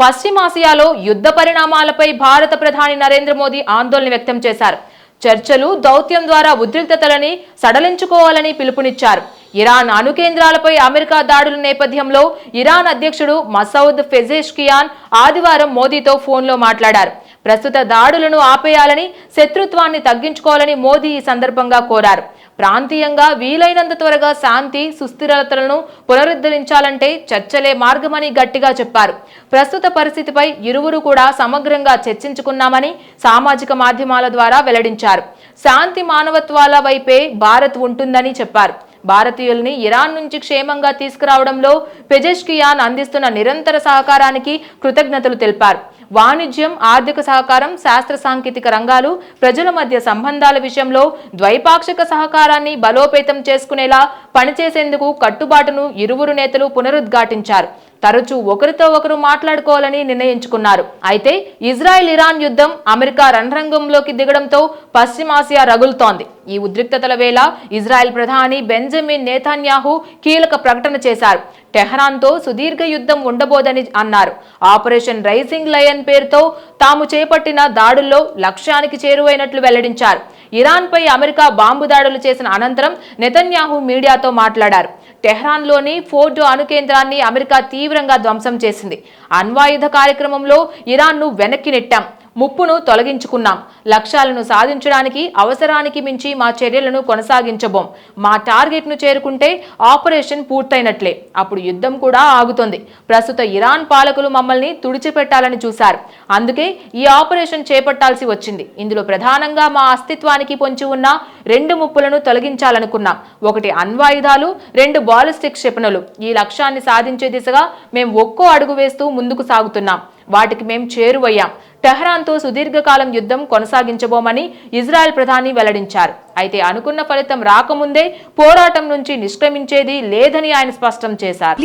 పశ్చిమాసియాలో యుద్ధ పరిణామాలపై భారత ప్రధాని నరేంద్ర మోదీ ఆందోళన వ్యక్తం చేశారు. చర్చలు దౌత్యం ద్వారా ఉద్రిక్తతలని సడలించుకోవాలని పిలుపునిచ్చారు. ఇరాన్ అణుకేంద్రాలపై అమెరికా దాడుల నేపథ్యంలో ఇరాన్ అధ్యక్షుడు మసౌద్ ఫెజేష్కియాన్ ఆదివారం మోదీతో ఫోన్లో మాట్లాడారు. ప్రస్తుత దాడులను ఆపేయాలని శత్రుత్వాన్ని తగ్గించుకోవాలని మోదీ ఈ సందర్భంగా కోరారు. ప్రాంతీయంగా వీలైనంత త్వరగా శాంతి సుస్థిరతలను పునరుద్ధరించాలంటే చర్చలే మార్గమని గట్టిగా చెప్పారు. ప్రస్తుత పరిస్థితిపై ఇరువురు కూడా సమగ్రంగా చర్చించుకున్నామని సామాజిక మాధ్యమాల ద్వారా వెల్లడించారు. శాంతి మానవత్వాల వైపే భారత్ ఉంటుందని చెప్పారు. భారతీయుల్ని ఇరాన్ నుంచి క్షేమంగా తీసుకురావడంలో పెజెష్కియాన్ అందిస్తున్న నిరంతర సహకారానికి కృతజ్ఞతలు తెలిపారు. వాణిజ్యం ఆర్థిక సహకారం శాస్త్ర సాంకేతిక రంగాలు ప్రజల మధ్య సంబంధాల విషయంలో ద్వైపాక్షిక సహకారాన్ని బలోపేతం చేసుకునేలా పనిచేసేందుకు కట్టుబాటును ఇరువురు నేతలు పునరుద్ఘాటించారు. తరచూ ఒకరితో ఒకరు మాట్లాడుకోవాలని నిర్ణయించుకున్నారు. అయితే ఇజ్రాయెల్ ఇరాన్ యుద్ధం అమెరికా రణరంగంలోకి దిగడంతో పశ్చిమాసియా రగులుతోంది. ఈ ఉద్రిక్తతల వేళ ఇజ్రాయెల్ ప్రధాని బెంజమిన్ నేతాన్యాహు కీలక ప్రకటన చేశారు. టెహరాన్తో సుదీర్ఘ యుద్ధం ఉండబోదని అన్నారు. ఆపరేషన్ రైజింగ్ లయన్ పేరుతో తాము చేపట్టిన దాడుల్లో లక్ష్యానికి చేరువైనట్లు వెల్లడించారు. ఇరాన్పై అమెరికా బాంబు దాడులు చేసిన అనంతరం నెతన్యాహు మీడియాతో మాట్లాడారు. టెహ్రాన్లోని ఫోర్డో అణుకేంద్రాన్ని అమెరికా తీవ్రంగా ధ్వంసం చేసింది. అణ్వాయుధ కార్యక్రమంలో ఇరాన్ను వెనక్కి నెట్టాం. ముప్పును తొలగించుకున్నాం. లక్ష్యాలను సాధించడానికి అవసరానికి మించి మా చర్యలను కొనసాగించబోం. మా టార్గెట్ను చేరుకుంటే ఆపరేషన్ పూర్తయినట్లే. అప్పుడు యుద్ధం కూడా ఆగుతుంది. ప్రస్తుత ఇరాన్ పాలకులు మమ్మల్ని తుడిచిపెట్టాలని చూశారు. అందుకే ఈ ఆపరేషన్ చేపట్టాల్సి వచ్చింది. ఇందులో ప్రధానంగా మా అస్తిత్వానికి పొంచి ఉన్న రెండు ముప్పులను తొలగించాలనుకున్నాం. ఒకటి అణ్వాయుధాలు రెండు బాలిస్టిక్ క్షిపణులు. ఈ లక్ష్యాన్ని సాధించే దిశగా మేము ఒక్కో అడుగు వేస్తూ ముందుకు సాగుతున్నాం. వాటికి మేం చేరువయ్యాం. టెహ్రాన్తో సుదీర్ఘకాలం యుద్ధం కొనసాగించబోమని ఇజ్రాయెల్ ప్రధాని వెల్లడించారు. అయితే అనుకున్న ఫలితం రాకముందే పోరాటం నుంచి నిష్క్రమించేది లేదని ఆయన స్పష్టం చేశారు.